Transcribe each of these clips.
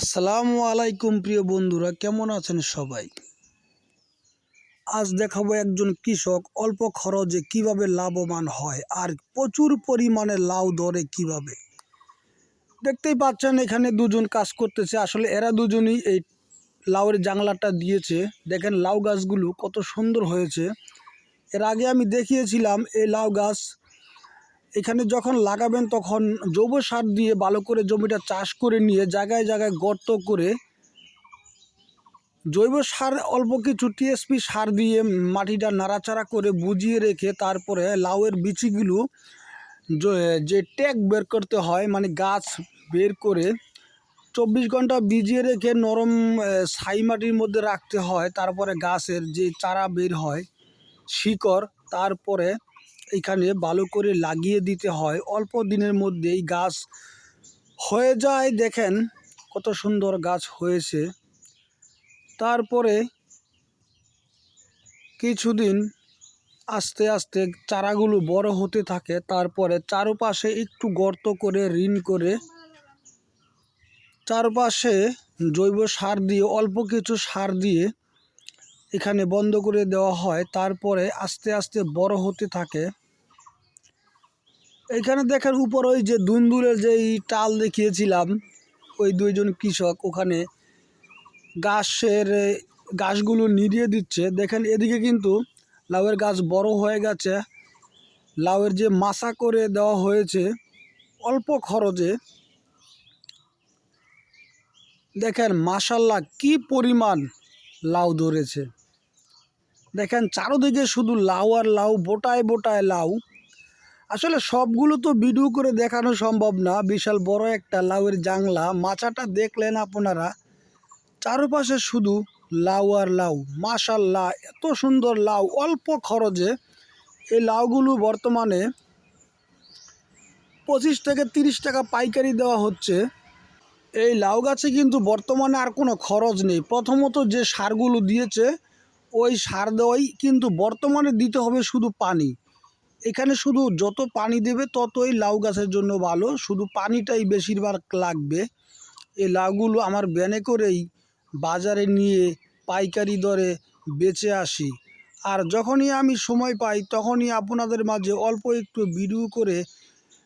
আসসালামু আলাইকুম প্রিয় বন্ধুরা, কেমন আছেন সবাই? আজ দেখাবো একজন কৃষক অল্প খরচে কীভাবে লাভবান হয় আর প্রচুর পরিমাণে লাউ ধরে কীভাবে। দেখতেই পাচ্ছেন এখানে দুজন কাজ করতেছে, আসলে এরা দুজনই এই লাউয়ের জাংলাটা দিয়েছে। দেখেন লাউ গাছগুলো কত সুন্দর হয়েছে। এর আগে আমি দেখিয়েছিলাম এই লাউ গাছ এখানে যখন লাগাবেন তখন জৈব সার দিয়ে ভালো করে জমিটা চাষ করে নিয়ে জায়গায় জায়গায় গর্ত করে জৈব সার, অল্প কিছু টিএসপি সার দিয়ে মাটিটা নাড়াচাড়া করে বুঝিয়ে রেখে তারপরে লাউয়ের বিচিগুলো যে ট্যাগ বের করতে হয় মানে গাছ বের করে চব্বিশ ঘণ্টা ভিজিয়ে রেখে নরম ছাই মাটির মধ্যে রাখতে হয়। তারপরে গাছের যে চারা বের হয়, শিকড়, তারপরে এখানে ভালো করে লাগিয়ে দিতে হয়। অল্প দিনের মধ্যেই গাছ হয়ে যায়। দেখেন কত সুন্দর গাছ হয়েছে। তারপরে কিছুদিন আস্তে আস্তে চারাগুলো বড় হতে থাকে। তারপরে চারপাশে একটু গর্ত করে, ঋণ করে চারপাশে জৈব সার দিয়ে, অল্প কিছু সার দিয়ে এখানে বন্ধ করে দেওয়া হয়। তারপরে আস্তে আস্তে বড় হতে থাকে। এখানে দেখেন উপর ওই যে দুন্দুলের যে টাল দেখিয়েছিলাম, ওই দুইজন কৃষক ওখানে গাছের গাছগুলো নিড়িয়ে দিচ্ছে। দেখেন এদিকে কিন্তু লাউয়ের গাছ বড় হয়ে গেছে। লাউয়ের যে মাসা করে দেওয়া হয়েছে অল্প খরচে। দেখেন মাশাল্লাহ কি পরিমাণ লাউ ধরেছে। দেখেন চারোদিকে শুধু লাউ আর লাউ, বোটায় বোটায় লাউ। আসলে সবগুলো তো ভিডিও করে দেখানো সম্ভব না। বিশাল বড় একটা লাউয়ের জাংলা। মাচাটা দেখলেন আপনারা? চারপাশে শুধু লাউ আর লাউ। মাশাল্লাহ এত সুন্দর লাউ, অল্প খরচে। এই লাউগুলো বর্তমানে পঁচিশ থেকে তিরিশ টাকা পাইকারি দেওয়া হচ্ছে। এই লাউ গাছে কিন্তু বর্তমানে আর কোনো খরচ নেই। প্রথমত যে সারগুলো দিয়েছে, ওই সার দেওয়াই কিন্তু বর্তমানে দিতে হবে শুধু পানি। এখানে শুধু যত পানি দেবে ততই লাউ গাছের জন্য ভালো। শুধু পানিটাই বেশিরভাগ লাগবে। এই লাউগুলো আমার ব্যানে করেই বাজারে নিয়ে পাইকারি দরে বেচে আসি। আর যখনই আমি সময় পাই, তখনই আপনাদের মাঝে অল্প একটু ভিডিও করে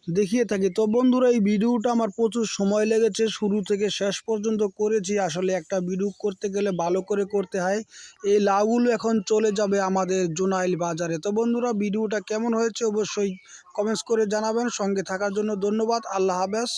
দেখিয়ে থাকি। তো বন্ধুরা, এই ভিডিওটা আমার প্রচুর সময় লেগেছে। শুরু থেকে শেষ পর্যন্ত করেছি। আসলে একটা ভিডিও করতে গেলে ভালো করে করতে হয়। এই লাউগুলো এখন চলে যাবে আমাদের জোনাইল বাজারে। তো বন্ধুরা, ভিডিওটা কেমন হয়েছে অবশ্যই কমেন্টস করে জানাবেন। সঙ্গে থাকার জন্য ধন্যবাদ। আল্লাহ হাফেজ।